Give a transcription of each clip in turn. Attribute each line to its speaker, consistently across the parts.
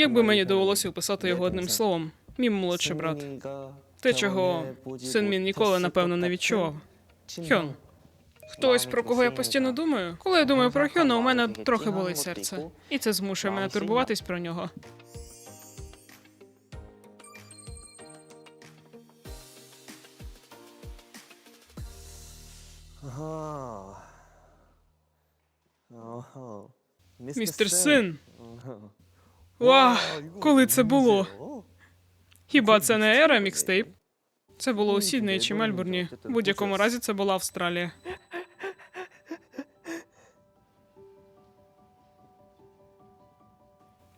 Speaker 1: Якби мені довелося описати його одним словом, мій молодший брат. Те, чого син мій ніколи, напевно, не відчував. Хьон. Хтось, про кого я постійно думаю. Коли я думаю про Хьона, у мене трохи болить серце. І це змушує мене турбуватись про нього. Містер Син. Вау, коли це було? Хіба це не ера мікстейп? Це було у Сіднеї чи Мельбурні. В будь-якому разі це була Австралія.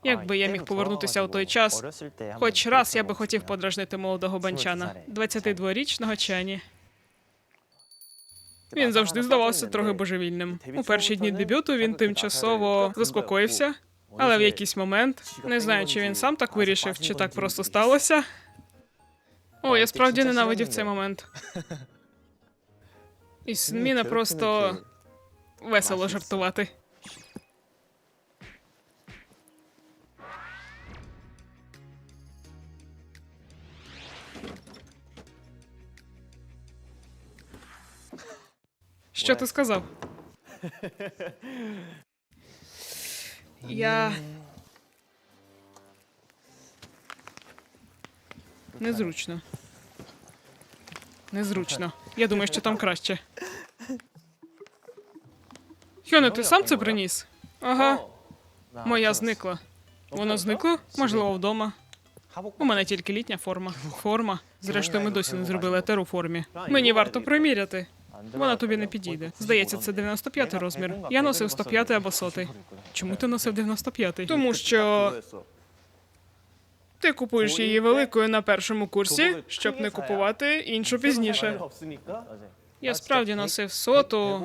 Speaker 1: Якби я міг повернутися у той час, хоч раз я би хотів подражнити молодого банчана, 22-річного Чані. Він завжди здавався трохи божевільним. У перші дні дебюту він тимчасово заспокоївся, але в якийсь момент не знаю, чи він сам так вирішив, чи так просто сталося. О, я справді ненавидів цей момент. І Сінміна просто весело жартувати. Що ти сказав? Я. Незручно. Незручно. Я думаю, що там краще. Хьоне, ти сам це приніс? Ага. Моя зникла. Вона зникла? Можливо, вдома. У мене тільки літня форма. Форма. Зрештою, ми досі не зробили етер у формі. Мені варто приміряти. Вона тобі не підійде. Здається, це 95-й розмір. Я носив 105-й або 100. Чому ти носив 95-й? Тому що ти купуєш її великою на першому курсі, щоб не купувати іншу пізніше. Я справді носив соту,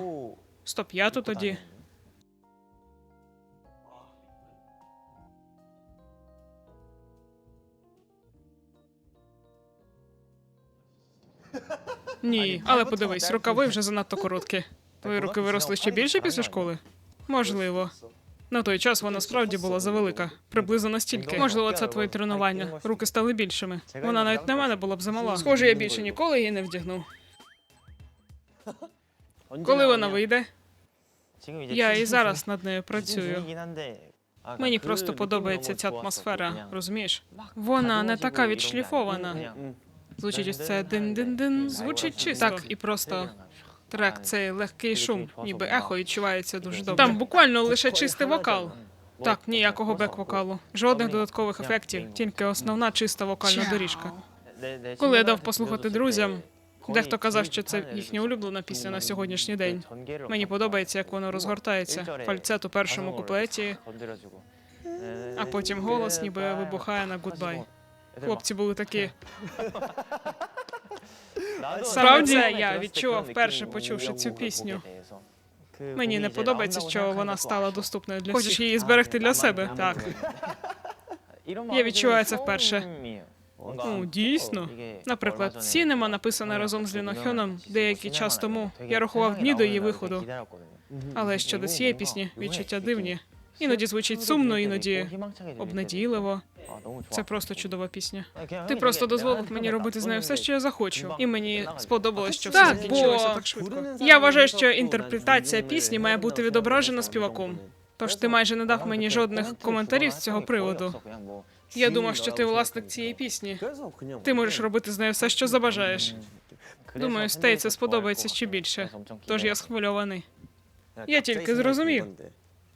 Speaker 1: 105-ту тоді. Ні, але подивись, рукави вже занадто короткі. Твої руки виросли ще більше після школи? Можливо. На той час вона справді була завелика, приблизно настільки. Можливо, це твої тренування. Руки стали більшими. Вона навіть на мене була б замала. Схоже, я більше ніколи її не вдягну. Коли вона вийде,
Speaker 2: Я і зараз над нею
Speaker 1: працюю.
Speaker 2: працюю.
Speaker 1: мені просто подобається ця атмосфера, розумієш? Вона не така відшліфована. Звучить ось це дин-дин-дин. Звучить чисто. Так, і просто трек, цей легкий шум, ніби ехо відчувається дуже добре. Там буквально лише чистий вокал. Так, ніякого бек-вокалу, жодних додаткових ефектів, тільки основна чиста вокальна доріжка. Коли я дав послухати друзям, дехто казав, що це їхня улюблена пісня на сьогоднішній день. Мені подобається, як воно розгортається. Фальцет у першому куплеті, а потім голос ніби вибухає на гудбай. Хлопці були такі. Справді я відчув вперше, почувши цю пісню. Мені не подобається, що вона стала доступною для всіх. Хочеш її зберегти для себе? Так.
Speaker 2: Я відчуваю це вперше.
Speaker 1: Ну, дійсно. Наприклад, Сінема написана разом з Лінохьоном деякий час тому. Я рахував дні до її виходу. Але щодо цієї пісні відчуття дивні. Іноді звучить сумно, іноді обнадійливо. Це просто чудова пісня. Ти просто дозволив мені робити з нею все, що я захочу, і мені сподобалось, що все
Speaker 3: Так,
Speaker 1: закінчилося
Speaker 3: бо
Speaker 1: так швидко. Я вважаю, що інтерпретація пісні має бути відображена співаком. Тож ти майже не дав мені жодних коментарів з цього приводу. Я думав, що ти власник цієї пісні. Ти можеш робити з нею все, що забажаєш. Думаю, Стей це сподобається ще більше. Тож я схвильований. Я тільки зрозумів,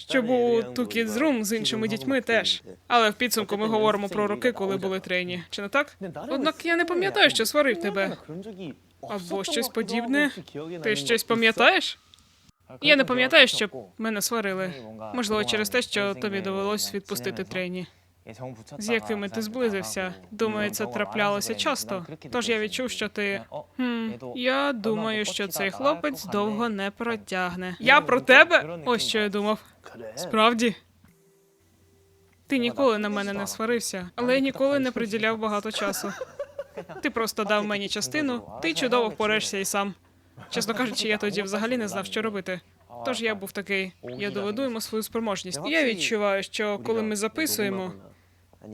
Speaker 1: що був у Two Kids з іншими дітьми теж. Але в підсумку ми говоримо про роки, коли були трейні. Чи не так? Однак я не пам'ятаю, що сварив тебе. Або щось подібне. Ти щось пам'ятаєш? Я не пам'ятаю, що мене сварили. Можливо, через те, що тобі довелось відпустити трейні. З якими ти зблизився. Думаю, це траплялося часто. Тож я відчув, що ти. Хм, я думаю, що цей хлопець довго не протягне. Я про тебе? Ось що я думав. Справді. Ти ніколи на мене не сварився, але я ніколи не приділяв багато часу. Ти просто дав мені частину, ти чудово впораєшся і сам. Чесно кажучи, я тоді взагалі не знав, що робити. Тож я був такий, я доведу йому свою спроможність. Я відчуваю, що коли ми записуємо,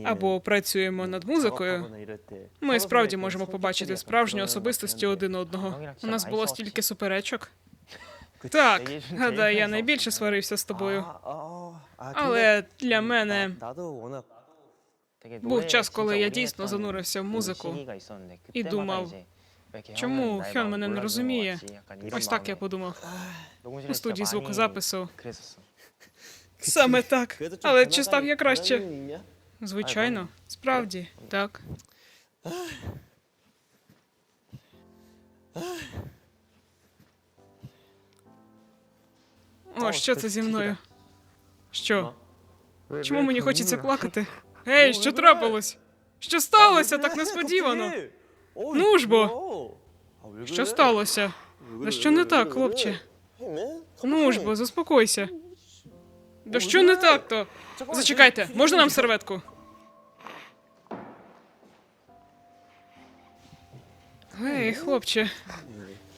Speaker 1: або працюємо над музикою, ми справді можемо побачити справжні особистості один одного. У нас було стільки суперечок. Так, гадаю, я найбільше сварився з тобою. Але для мене
Speaker 2: був час, коли я дійсно занурився в музику і думав, чому Хьон мене не розуміє?
Speaker 1: ось так я подумав.
Speaker 2: у студії звукозапису.
Speaker 1: Саме так. Але чи став я краще? Звичайно, справді, так. О, що це зі мною? Що? Чому мені хочеться плакати? Гей, що трапилось? Що сталося так несподівано? Ну ж бо, що сталося? Да що не так, хлопче? Ну ж бо, заспокойся. Да що не так то? Зачекайте, можна нам серветку? Гей, хлопче.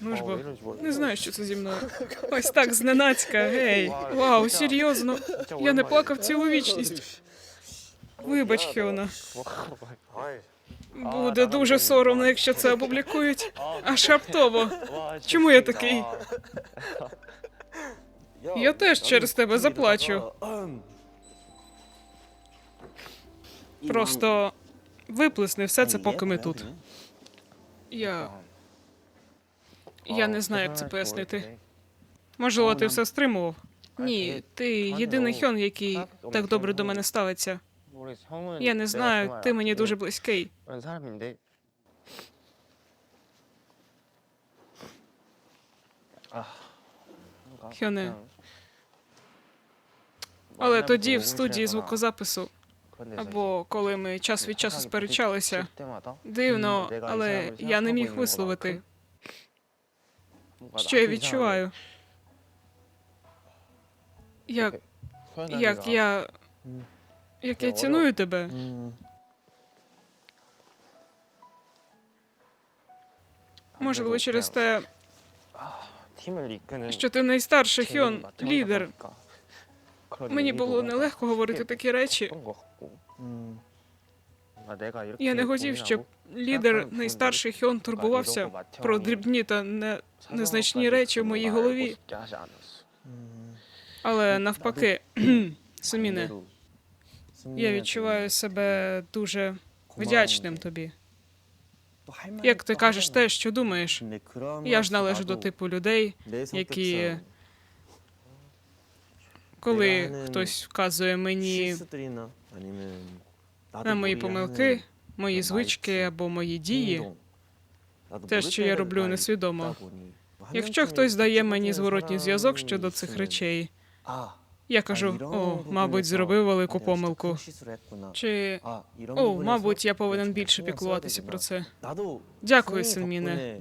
Speaker 1: Ну ж бо, не знаю, що це зі мною. Ось так зненацька, гей. Вау, серйозно. Я не плакав цілу вічність. Вибач, Хьона. Буде дуже соромно, якщо це опублікують. Аж раптово. Чому я такий? Я теж через тебе заплачу. Просто виплесни все це, поки ми тут. Я. Я не знаю, як це пояснити. Можливо, ти все стримував? Ні, ти єдиний Хьон, який так добре до мене ставиться. Я не знаю, ти мені дуже близький. Хьоне. Але тоді в студії звукозапису, або коли ми час від часу сперечалися, дивно, але я не міг висловити, що я відчуваю. Як, як я. Як я ціную тебе. Можливо, через те, що ти найстарший Хьон, лідер. Мені було нелегко говорити такі речі. Я не хотів, щоб лідер найстарший Хьон турбувався про дрібні та не, незначні речі в моїй голові. Але навпаки, Суміне, я відчуваю себе дуже вдячним тобі. Як ти кажеш те, що думаєш, я ж належу до типу людей, які, коли хтось вказує мені на мої помилки, мої звички або мої дії, те, що я роблю несвідомо. Якщо хтось дає мені зворотній зв'язок щодо цих речей, я кажу: о, мабуть, зробив велику помилку. Чи о, мабуть, я повинен більше піклуватися про це. Дякую, Синміне.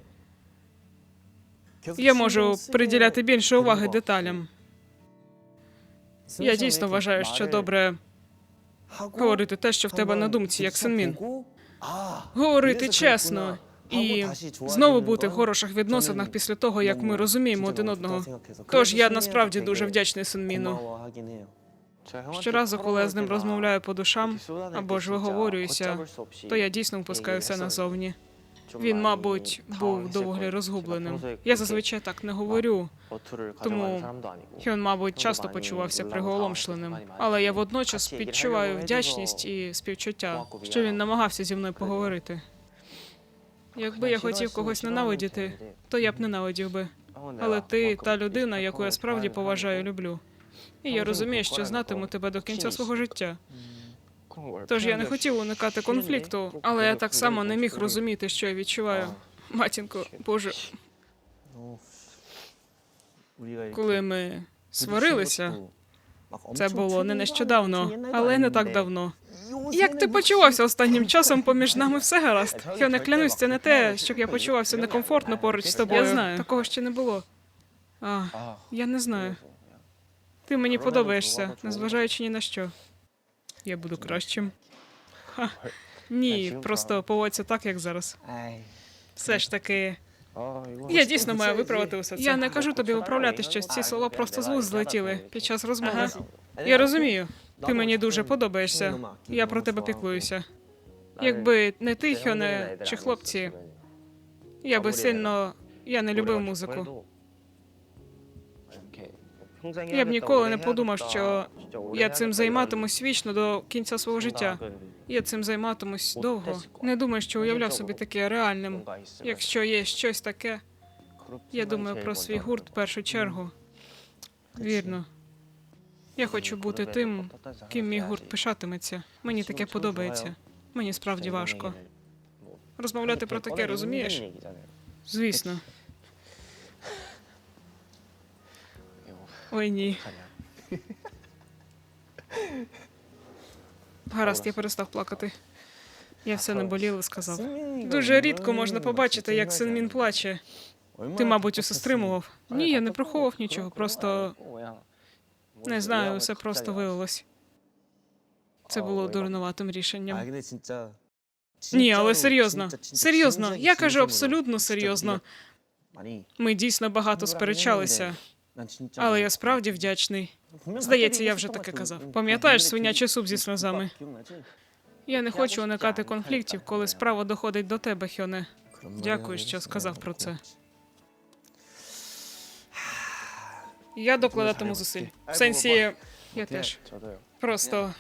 Speaker 1: Я можу приділяти більше уваги деталям. Я дійсно вважаю, що добре говорити те, що в тебе на думці, як Синмін. Говорити чесно і знову бути в хороших відносинах після того, як ми розуміємо один одного. Тож я насправді дуже вдячний Синміну. Щоразу, коли я з ним розмовляю по душам або ж виговорююся, то я дійсно впускаю все назовні. Він, мабуть, був доволі розгубленим. Я зазвичай так не говорю.
Speaker 2: тому
Speaker 1: Хьон, мабуть, часто почувався приголомшленим, але я водночас відчуваю вдячність і співчуття, що він намагався зі мною поговорити. Якби я хотів когось ненавидіти, то я б ненавидів би. Але ти та людина, яку я справді поважаю, люблю. І я розумію, що знатиму тебе до кінця свого життя. Тож я не хотів уникати конфлікту, але я так само не міг розуміти, що я відчуваю. Матінко, Боже, коли ми сварилися, це було не нещодавно, але не так давно. Як ти почувався останнім часом поміж нами все гаразд? Я не клянусь, це не те, щоб я почувався некомфортно поруч з тобою. Я знаю. Такого ще не було. А, я не знаю. Ти мені подобаєшся, незважаючи ні на що. Я буду кращим. Ха. Ні, просто поводься так, як зараз. Все ж таки, я дійсно маю виправити усе це. Я не кажу тобі виправляти щось. Ці слова просто з вуст злетіли під час розмови. Я розумію. Ти мені дуже подобаєшся. Я про тебе піклуюся. Якби не ти, Хьоне, чи хлопці, я би сильно. Я не любив музику.
Speaker 2: Я б ніколи не подумав, що я цим займатимусь
Speaker 1: вічно до кінця свого життя. Я цим займатимусь довго. Не думаю, що уявляв собі таке реальним. Якщо є щось таке, я думаю про свій гурт в першу чергу. Вірно. Я хочу бути тим, ким мій гурт пишатиметься. Мені таке подобається. Мені справді важко. Розмовляти про таке, розумієш? Звісно. Ой, ні. Гаразд, я перестав плакати. Я все не боліло, сказав. Дуже рідко можна побачити, як Синмін плаче. Ти, мабуть, усе стримував. Ні, я не приховував нічого, просто не знаю, усе просто виявилось. Це було дурнуватим рішенням. Ні, але серйозно. Серйозно, я кажу абсолютно серйозно. Ми дійсно багато сперечалися, але я справді вдячний. Здається, я вже таке казав. Пам'ятаєш свинячий суп зі сльозами? Я не хочу уникати конфліктів, коли справа доходить до тебе, Хьоне. Дякую, що сказав про це. Я докладатиму зусиль. В сенсі, я теж. Просто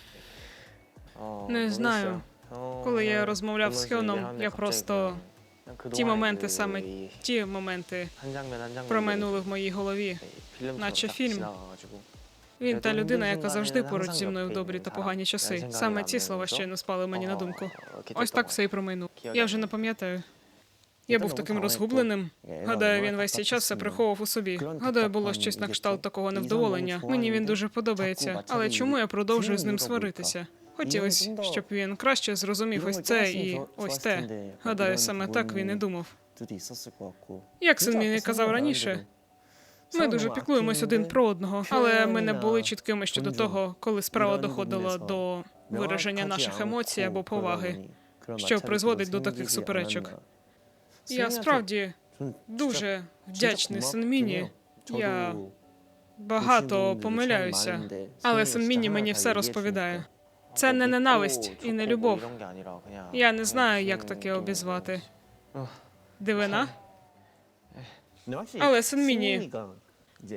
Speaker 2: не знаю.
Speaker 1: коли я розмовляв з Хьоном, я просто ті моменти, саме ті моменти промайнули в моїй голові. наче фільм. Він та людина, яка завжди поруч зі мною в добрі та погані часи. Саме ці слова щойно спали мені на думку. Ось так все і промайнув. Я вже не пам'ятаю. Я був таким розгубленим. Гадаю, він весь цей час все приховував у собі. Гадаю, було щось на кшталт такого невдоволення. Мені він дуже подобається. Але чому я продовжую з ним сваритися? Хотілося, щоб він краще зрозумів ось це і ось те. Гадаю, саме так він і думав. Як син мені казав раніше, ми дуже піклуємось один про одного, але ми не були чіткими щодо того, коли справа доходила до вираження наших емоцій або поваги, що призводить до таких суперечок. Я справді дуже вдячний Синміні. Я багато помиляюся, але Синміні мені все розповідає. Це не ненависть і не любов. Я не знаю, як таке обізвати. Дивина?
Speaker 3: Але Сенміні,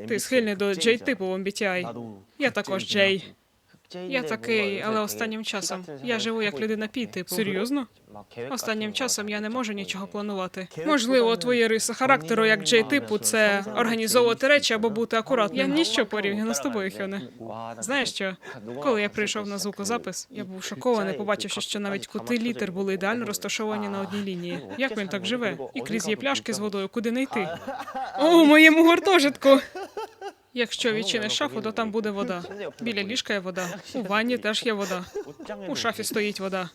Speaker 1: Ти схильний до Джей-типу в MBTI. Я також Джей. Я такий, але останнім часом я живу як людина пі, типу. Серйозно? Останнім часом я не можу нічого планувати. Можливо, твої риси характеру, як Джей типу, це організовувати речі або бути акуратним. Я ніщо порівняно з тобою, Хьоне. Знаєш що? Коли я прийшов на звукозапис, я був шокований, побачивши, що навіть кути літер були ідеально розташовані на одній лінії. Як він так живе? І крізь є пляшки з водою, куди не йти. О, моєму гуртожитку. Якщо відчиниш шафу, то там буде вода. Біля ліжка є вода. У ванні теж є вода. У шафі стоїть вода.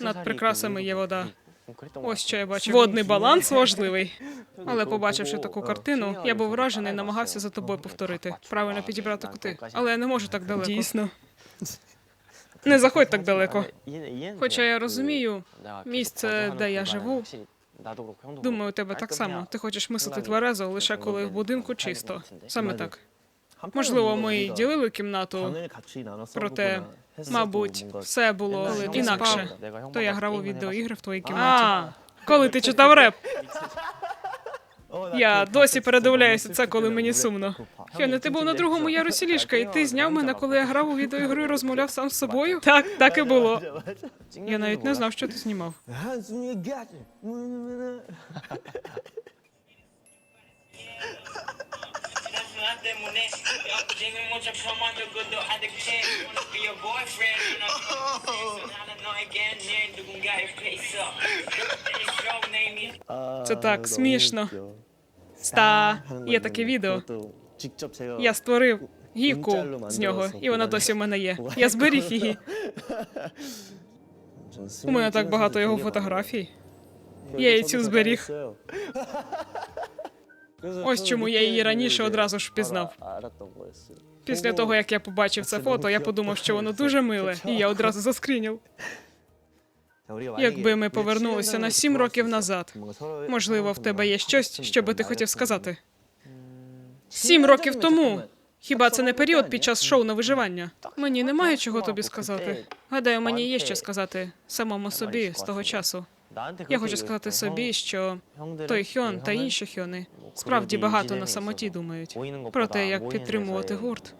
Speaker 2: Над прикрасами є вода.
Speaker 1: Ось що я бачив. Водний баланс важливий. Але побачивши таку картину, я був вражений, намагався за тобою повторити. Правильно підібрати кути. Але я не можу так далеко. Дійсно. Не заходь так далеко.
Speaker 2: Хоча я розумію,
Speaker 1: місце, де я живу, Думаю, у тебе так само. Ти хочеш мислити тверезо лише коли в будинку чисто. Саме так. Можливо, ми й ділили кімнату, проте, мабуть, все було інакше. То я грав у відеоігри в твоїй кімнаті. А, коли ти читав реп. Я досі передивляюся це, коли мені сумно. Хьоне, ти був на другому ярусі ліжка, і ти зняв мене, коли я грав у відеоігру і розмовляв сам з собою. Так, так і було. Я навіть не знав, що ти знімав. Це так смішно. Ста є таке відео. Я створив гівку з нього, і вона досі в мене є. Я зберіг її. У мене так багато його фотографій. Я її цю зберіг. Ось чому я її раніше одразу ж впізнав. Після того, як я побачив це фото, я подумав, що воно дуже миле, і я одразу заскрінів. Якби ми повернулися на сім років назад, можливо, в тебе є щось, що би ти хотів сказати. Сім років тому Хіба це не період під час шоу на виживання? Мені немає чого тобі сказати. Гадаю, мені є що сказати самому собі з того часу. Я хочу сказати собі, що той Хьон та інші Хьони справді багато на самоті думають про те, як підтримувати гурт.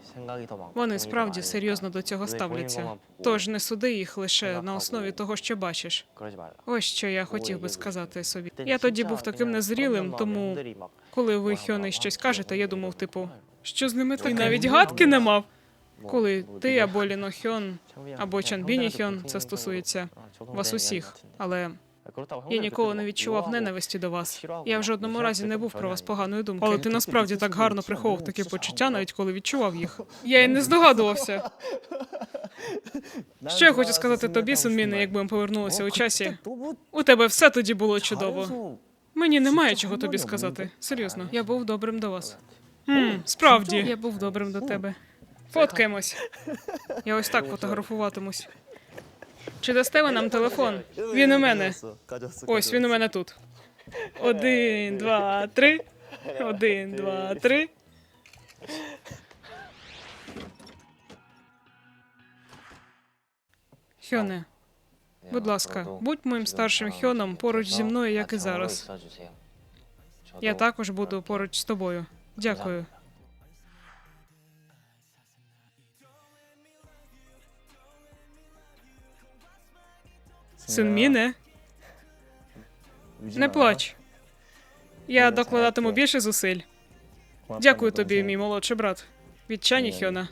Speaker 1: Вони справді серйозно до цього ставляться. Тож не суди їх лише на основі того, що бачиш. Ось що я хотів би сказати собі. Я тоді був таким незрілим, тому коли ви Хьони щось кажете, я думав, типу, що з ними ти навіть гадки не мав. Коли ти або Ліно Хьон, або Чанбіні Хьон, це стосується вас усіх. Але я ніколи не відчував ненависті до вас. Я в жодному разі не був про вас поганої думки. Але ти насправді так гарно приховував такі почуття, навіть коли відчував їх. Я й не здогадувався. Що я хочу сказати тобі, Сунміне, якби ми повернулися у часі? У тебе все тоді було чудово. Мені немає чого тобі сказати. Серйозно, я був добрим до вас. Хм, справді, я був добрим до тебе. Фоткаємось. Я ось так фотографуватимусь. Чи дасте ви нам телефон? Він у мене. Ось він у мене тут. Один, два, три. Один, два, три. Хьоне, будь ласка, будь моїм старшим хьоном поруч зі мною, як і зараз. Я також буду поруч з тобою. Дякую. Синміне, не плач. Я докладатиму більше зусиль. Дякую тобі, мій молодший брат. Від Чані Хьона.